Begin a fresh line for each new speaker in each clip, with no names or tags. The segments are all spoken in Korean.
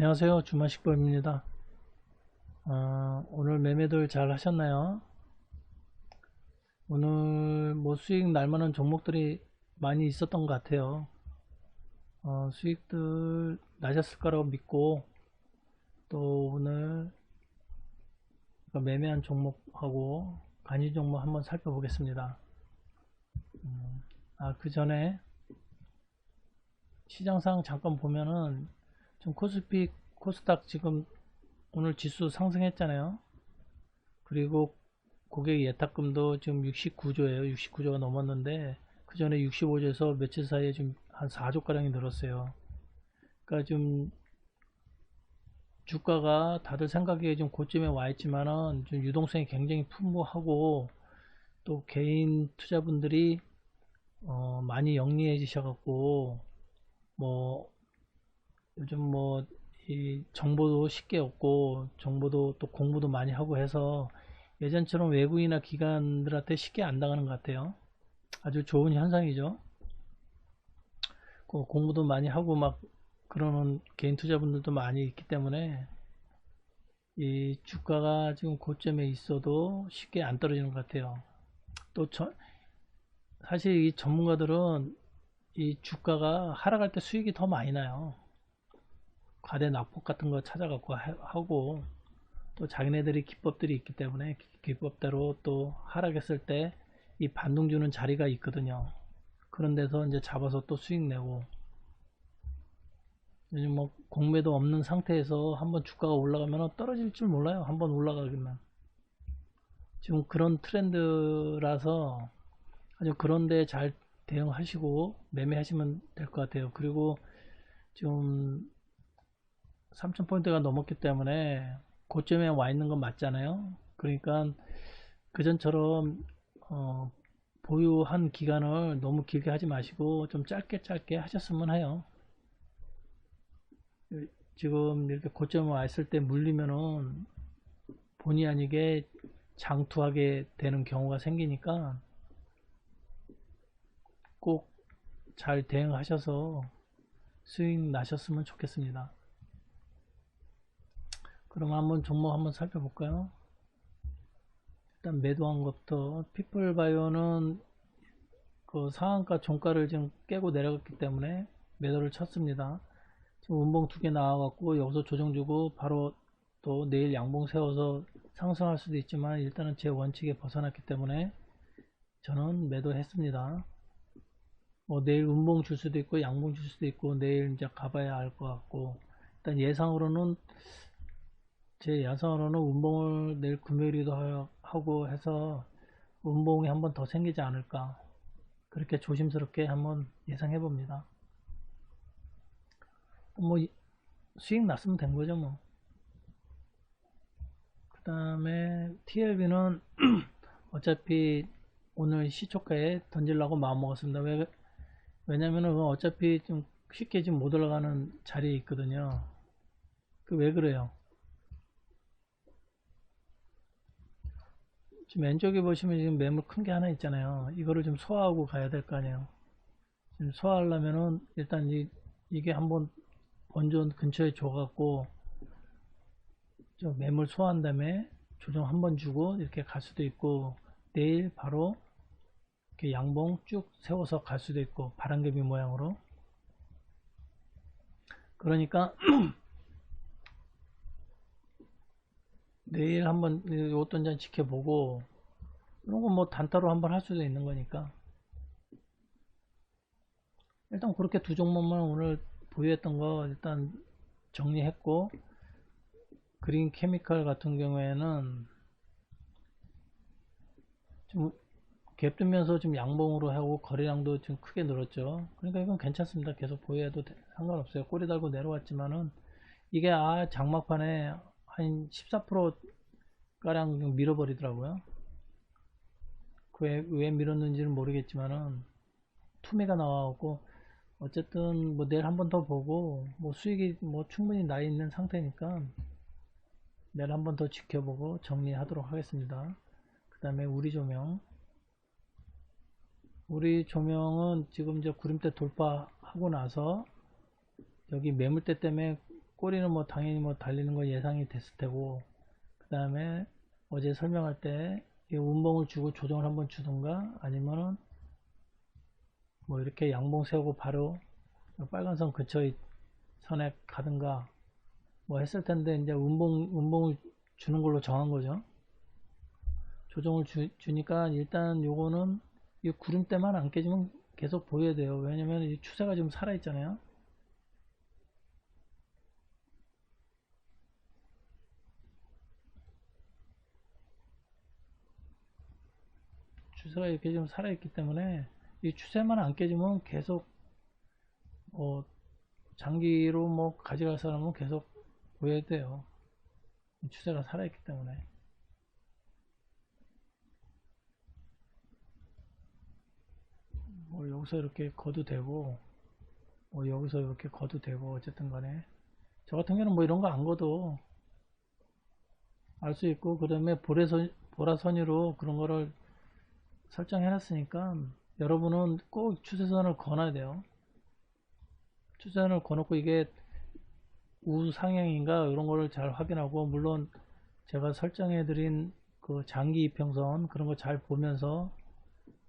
안녕하세요. 주마식법입니다. 어, 오늘 매매들 잘 하셨나요? 오늘 뭐 수익 날만한 종목들이 많이 있었던 것 같아요. 어, 수익들 나셨을 거라고 믿고 또 오늘 매매한 종목하고 간이 종목 한번 살펴보겠습니다. 음, 아그 전에 시장상 잠깐 보면은 좀 코스피 코스닥 지금 오늘 지수 상승했잖아요. 그리고 고객 예탁금도 지금 69조예요. 69조가 넘었는데 그 전에 65조에서 며칠 사이에 좀한 4조 가량이 늘었어요. 그러니까 좀 주가가 다들 생각에 좀 고점에 와 있지만은 좀 유동성이 굉장히 풍부하고 또 개인 투자분들이 어 많이 영리해지셔 갖고 뭐 요즘 뭐 이 정보도 쉽게 얻고 정보도 또 공부도 많이 하고 해서 예전처럼 외국이나 기관들한테 쉽게 안 당하는 것 같아요. 아주 좋은 현상이죠. 그 공부도 많이 하고 막 그러는 개인 투자분들도 많이 있기 때문에 이 주가가 지금 고점에 있어도 쉽게 안 떨어지는 것 같아요. 또 저, 사실 이 전문가들은 이 주가가 하락할 때 수익이 더 많이 나요 과대 낙폭 같은 거 찾아갖고 하고 또 자기네들이 기법들이 있기 때문에 기법대로 또 하락했을 때 이 반동 주는 자리가 있거든요. 그런 데서 이제 잡아서 또 수익 내고. 요즘 뭐 공매도 없는 상태에서 한번 주가가 올라가면 떨어질 줄 몰라요. 한번 올라가기만. 지금 그런 트렌드라서 아주 그런데 잘 대응하시고 매매하시면 될 것 같아요. 그리고 지금 3000포인트가 넘었기 때문에 고점에 와 있는 건 맞잖아요 그러니까 그전처럼 어, 보유한 기간을 너무 길게 하지 마시고 좀 짧게 짧게 하셨으면 해요 지금 이렇게 고점에 와 있을 때 물리면은 본의 아니게 장투하게 되는 경우가 생기니까 꼭 잘 대응하셔서 수익 나셨으면 좋겠습니다. 그럼 한번 종목 한번 살펴볼까요? 일단 매도한 것부터 피플바이오는 그 상한가 종가를 지금 깨고 내려갔기 때문에 매도를 쳤습니다. 지금 운봉 두 개 나와갖고 여기서 조정 주고 바로 또 내일 양봉 세워서 상승할 수도 있지만 일단은 제 원칙에 벗어났기 때문에 저는 매도했습니다. 뭐 내일 운봉 줄 수도 있고 양봉 줄 수도 있고 내일 이제 가봐야 알 것 같고 일단 예상으로는 제 예상으로는 운봉을 내일 금요일이도 하고 해서 운봉이 한 번 더 생기지 않을까 그렇게 조심스럽게 한번 예상해 봅니다. 뭐 수익 났으면 된 거죠 뭐. 그 다음에 TLB는 어차피 오늘 시초가에 던질라고 마음 먹었습니다. 왜 왜냐면은 어차피 좀 쉽게 지금 못 올라가는 자리에 있거든요. 그 왜 그래요? 지금 왼쪽에 보시면 지금 매물 큰 게 하나 있잖아요. 이거를 좀 소화하고 가야 될 거 아니에요. 지금 소화하려면은 일단 이, 이게 한번 원전 근처에 줘갖고 좀 매물 소화한 다음에 조정 한번 주고 이렇게 갈 수도 있고 내일 바로 이렇게 양봉 쭉 세워서 갈 수도 있고 바람개비 모양으로 그러니까 내일 한번 어떤 잔 지켜보고 이런 거뭐 단타로 한번 할 수도 있는 거니까. 일단 그렇게 두 종목만 오늘 보유했던 거 일단 정리했고 그린 케미칼 같은 경우에는 좀 갭뜨면서 좀 양봉으로 하고 거래량도 좀 크게 늘었죠. 그러니까 이건 괜찮습니다. 계속 보유해도 상관없어요. 꼬리 달고 내려왔지만은 이게 아 장막판에 한 14% 가량 밀어버리더라고요. 왜, 왜 밀었는지는 모르겠지만은 투매가 나와갖고 어쨌든 뭐 내일 한 번 더 보고 뭐 수익이 뭐 충분히 나 있는 상태니까 내일 한 번 더 지켜보고 정리하도록 하겠습니다. 그 다음에 우리 조명. 우리 조명은 지금 이제 구름대 돌파하고 나서 여기 매물대 때문에 꼬리는 뭐 당연히 뭐 달리는 거 예상이 됐을 테고 그 다음에 어제 설명할 때 이 운봉을 주고 조정을 한번 주던가 아니면은 뭐 이렇게 양봉 세우고 바로 빨간 선 근처에 선에 가든가 뭐 했을 텐데 이제 운봉 운봉을 주는 걸로 정한 거죠. 조정을 주, 주니까 일단 요거는 이 구름대만 안 깨지면 계속 보여야 돼요. 왜냐면 이 추세가 지금 살아 있잖아요. 추세가 이렇게 좀 살아있기 때문에 이 추세만 안 깨지면 계속 뭐 장기로 뭐 가져갈 사람은 계속 보여야 돼요. 추세가 살아있기 때문에. 뭐 여기서 이렇게 거도 되고 뭐 여기서 이렇게 거도 되고 어쨌든 간에 저 같은 경우는 뭐 이런 거 안 거도 알 수 있고 그 다음에 보라선, 보라선으로 그런 거를 설정해 놨으니까 여러분은 꼭 추세선을 거놔야 돼요. 추세선을 거놓고 이게 우상향인가 이런 거를 잘 확인하고 물론 제가 설정해 드린 그 장기 이평선 그런 거 잘 보면서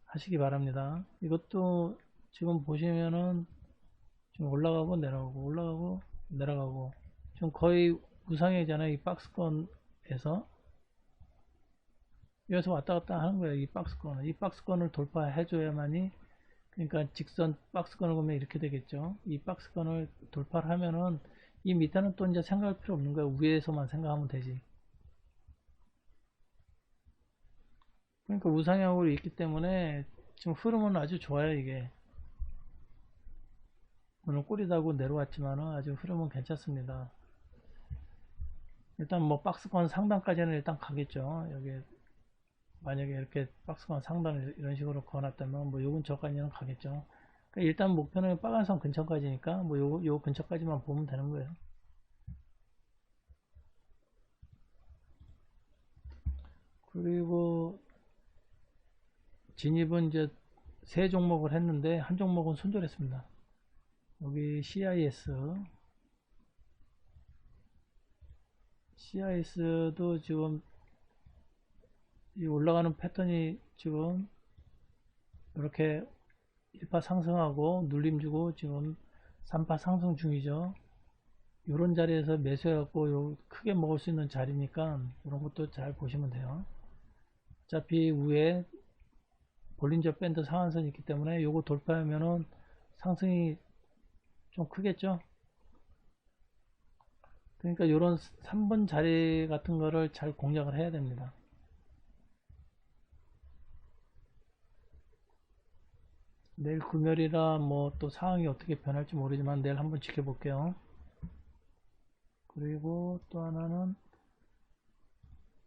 하시기 바랍니다. 이것도 지금 보시면은 지금 올라가고 내려가고 올라가고 내려가고 지금 거의 우상향이잖아요. 이 박스권에서 여기서 왔다 갔다 하는 거예요 이 박스권을. 이 박스권을 돌파해 줘야만이 그러니까 직선 박스권을 보면 이렇게 되겠죠. 이 박스권을 돌파를 하면은 이 밑에는 또 이제 생각할 필요 없는 거예요 위에서만 생각하면 되지. 그러니까 우상향으로 있기 때문에 지금 흐름은 아주 좋아요 이게. 오늘 꼬리 달고 내려왔지만은 아주 흐름은 괜찮습니다. 일단 뭐 박스권 상단까지는 일단 가겠죠. 여기 만약에 이렇게 박스권 상단을 이런 식으로 그어놨다면 뭐요 근처까지는 가겠죠. 그러니까 일단 목표는 빨간선 근처까지니까 뭐 요 요 근처까지만 보면 되는 거예요. 그리고 진입은 이제 세 종목을 했는데 한 종목은 손절했습니다. 여기 CIS CIS도 지금 이 올라가는 패턴이 지금 이렇게 1파 상승하고 눌림 주고 지금 3파 상승 중이죠. 이런 자리에서 매수해갖고 크게 먹을 수 있는 자리니까 이런 것도 잘 보시면 돼요. 어차피 위에 볼린저 밴드 상한선이 있기 때문에 요거 돌파하면은 상승이 좀 크겠죠 그러니까 요런 3번 자리 같은 거를 잘 공략을 해야 됩니다 내일 금요일이라 뭐 또 상황이 어떻게 변할지 모르지만 내일 한번 지켜볼게요. 그리고 또 하나는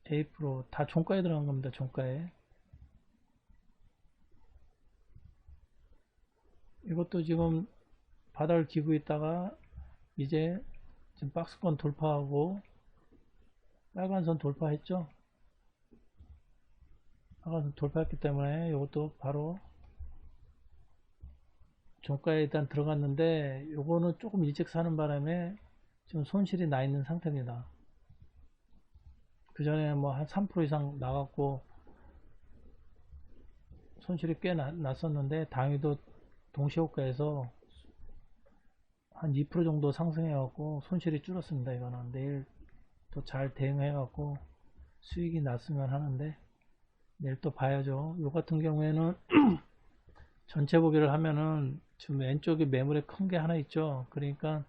에이프로 다 종가에 들어간 겁니다 종가에. 이것도 지금 바닥을 기고 있다가 이제 지금 박스권 돌파하고 빨간선 돌파했죠? 빨간선 돌파했기 때문에 이것도 바로 종가에 일단 들어갔는데 요거는 조금 일찍 사는 바람에 지금 손실이 나 있는 상태입니다. 그 전에 뭐 한 3% 이상 나갔고 손실이 꽤 나, 났었는데 당위도 동시효과에서 한 2% 정도 상승해 갖고 손실이 줄었습니다 이거는. 내일 또 잘 대응해 갖고 수익이 났으면 하는데 내일 또 봐야죠. 요 같은 경우에는 전체 보기를 하면은 지금 왼쪽에 매물에 큰 게 하나 있죠 그러니까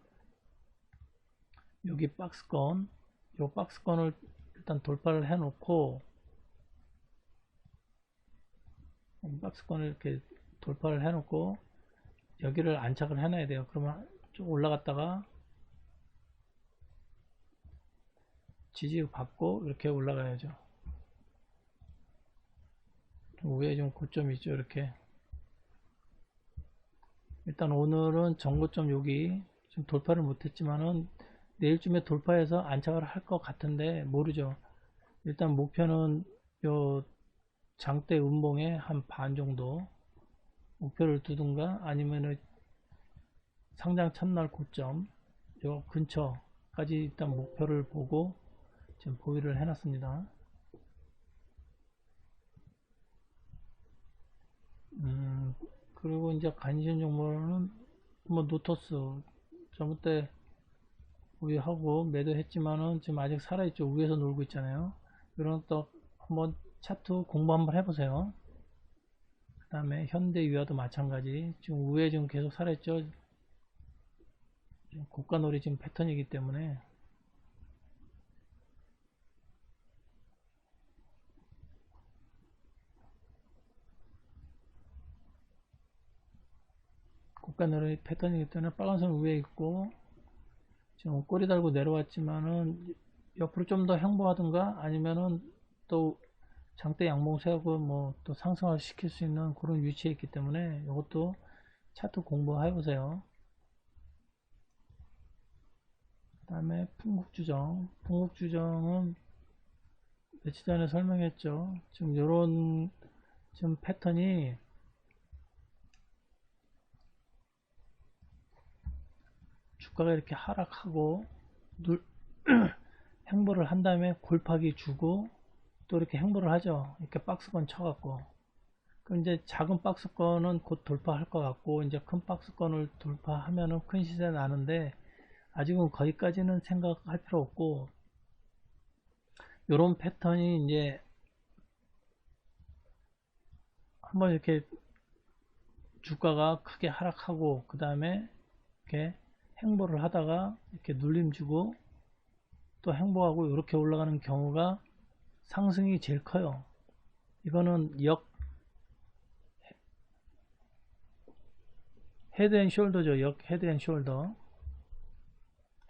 여기 박스권 요 박스권을 일단 돌파를 해 놓고 박스권을 이렇게 돌파를 해 놓고 여기를 안착을 해 놔야 돼요. 그러면 쭉 올라갔다가 지지 받고 이렇게 올라가야죠. 위에 좀 고점이 있죠. 이렇게 일단 오늘은 전고점 여기 좀 돌파를 못했지만은 내일쯤에 돌파해서 안착을 할 것 같은데 모르죠. 일단 목표는 요 장대 음봉의 한반 정도 목표를 두든가 아니면은 상장 첫날 고점 요 근처 까지 일단 목표를 보고 지금 보유를 해놨습니다. 음, 그리고 이제 관심 정보는 뭐 노토스 저번 때 우리 하고 매도했지만은 지금 아직 살아있죠. 위에서 놀고 있잖아요. 이런 또 한번 차트 공부 한번 해보세요. 그 다음에 현대유아도 마찬가지. 지금 위에 지금 계속 살아있죠. 고가놀이 지금 패턴이기 때문에 고가놀이 패턴이기 때문에 빨간선 위에 있고 지금 꼬리 달고 내려왔지만은 옆으로 좀 더 행보하든가 아니면은 또 장대 양봉 세우고 뭐 또 상승을 시킬 수 있는 그런 위치에 있기 때문에 이것도 차트 공부해 보세요. 그 다음에 풍국주정 풍국주정은 며칠 전에 설명했죠. 지금 요런 지금 패턴이 주가가 이렇게 하락하고 눌, 행보를 한 다음에 골파기 주고 또 이렇게 행보를 하죠. 이렇게 박스권 쳐갖고. 그럼 이제 작은 박스권은 곧 돌파할 것 같고, 이제 큰 박스권을 돌파하면은 큰 시세 나는데, 아직은 거기까지는 생각할 필요 없고, 요런 패턴이 이제 한번 이렇게 주가가 크게 하락하고, 그 다음에 이렇게 행보를 하다가 이렇게 눌림 주고, 또 행보하고 이렇게 올라가는 경우가 상승이 제일 커요. 이거는 역 헤드 앤 숄더죠. 역 헤드 앤 숄더.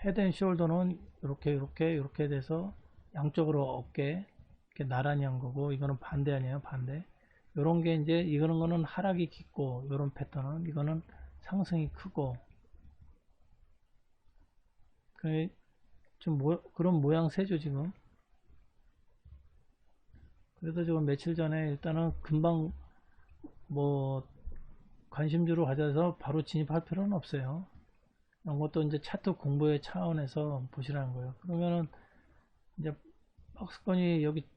헤드 앤 숄더는 이렇게 이렇게 이렇게 돼서 양쪽으로 어깨 이렇게 나란히 한 거고 이거는 반대 아니에요. 반대. 요런 게 이제 이거는 거는 하락이 깊고 요런 패턴은 이거는 상승이 크고 좀 모, 그런 모양새죠 지금 그래서 지금 며칠 전에 일단은 금방 뭐 관심주로 가져서 바로 진입할 필요는 없어요. 이런 것도 이제 차트 공부의 차원에서 보시라는 거예요. 그러면은 이제 박스권이 여기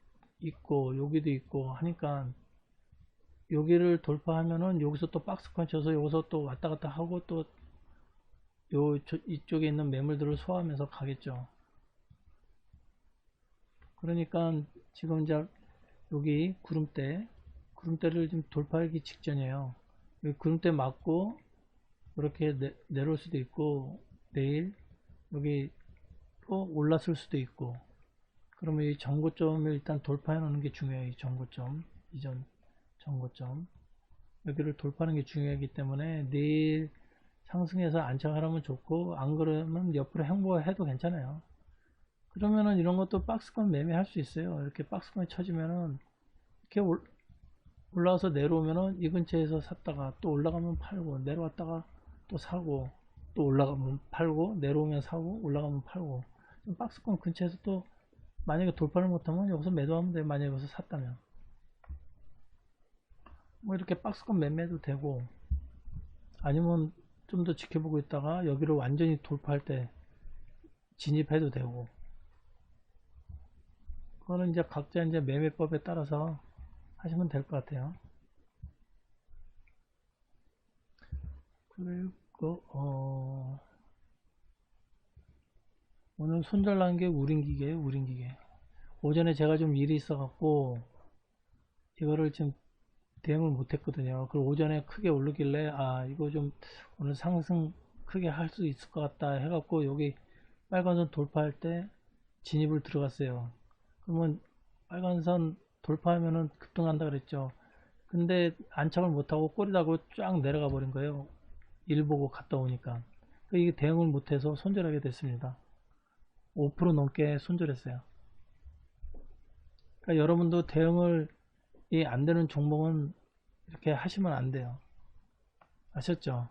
있고 여기도 있고 하니까 여기를 돌파하면은 여기서 또 박스권 쳐서 여기서 또 왔다 갔다 하고 또 요 이쪽에 있는 매물들을 소화하면서 가겠죠. 그러니까 지금 이제 여기 구름대 구름대를 좀 돌파하기 직전이에요. 구름대 맞고 이렇게 내, 내려올 수도 있고 내일 여기 또 올랐을 수도 있고. 그러면 이 전고점을 일단 돌파해 놓는 게 중요해요 이 전고점. 이전 전고점. 여기를 돌파하는 게 중요하기 때문에 내일 상승해서 안착하려면 좋고 안 그러면 옆으로 행보해도 괜찮아요. 그러면은 이런 것도 박스권 매매할 수 있어요. 이렇게 박스권에 쳐지면은 이렇게 올, 올라와서 내려오면은 이 근처에서 샀다가 또 올라가면 팔고 내려왔다가 또 사고 또 올라가면 팔고 내려오면 사고 올라가면 팔고. 박스권 근처에서 또 만약에 돌파를 못하면 여기서 매도하면 돼 만약에 여기서 샀다면. 뭐 이렇게 박스권 매매도 되고 아니면 좀 더 지켜보고 있다가 여기를 완전히 돌파할 때 진입해도 되고 그거는 이제 각자 이제 매매법에 따라서 하시면 될 것 같아요. 그리고 어 오늘 손절난 게 우린기계 우린기계 오전에 제가 좀 일이 있어 갖고 이거를 좀 대응을 못 했거든요 그 오전에 크게 오르길래 아 이거 좀 오늘 상승 크게 할 수 있을 것 같다 해갖고 여기 빨간선 돌파할 때 진입을 들어갔어요 그러면 빨간선 돌파하면은 급등한다 그랬죠. 근데 안착을 못하고 꼬리다고 쫙 내려가 버린 거예요. 일 보고 갔다 오니까. 이게 대응을 못해서 손절하게 됐습니다. 5% 넘게 손절했어요. 그러니까 여러분도 대응을 안 되는 종목은 이렇게 하시면 안 돼요. 아셨죠?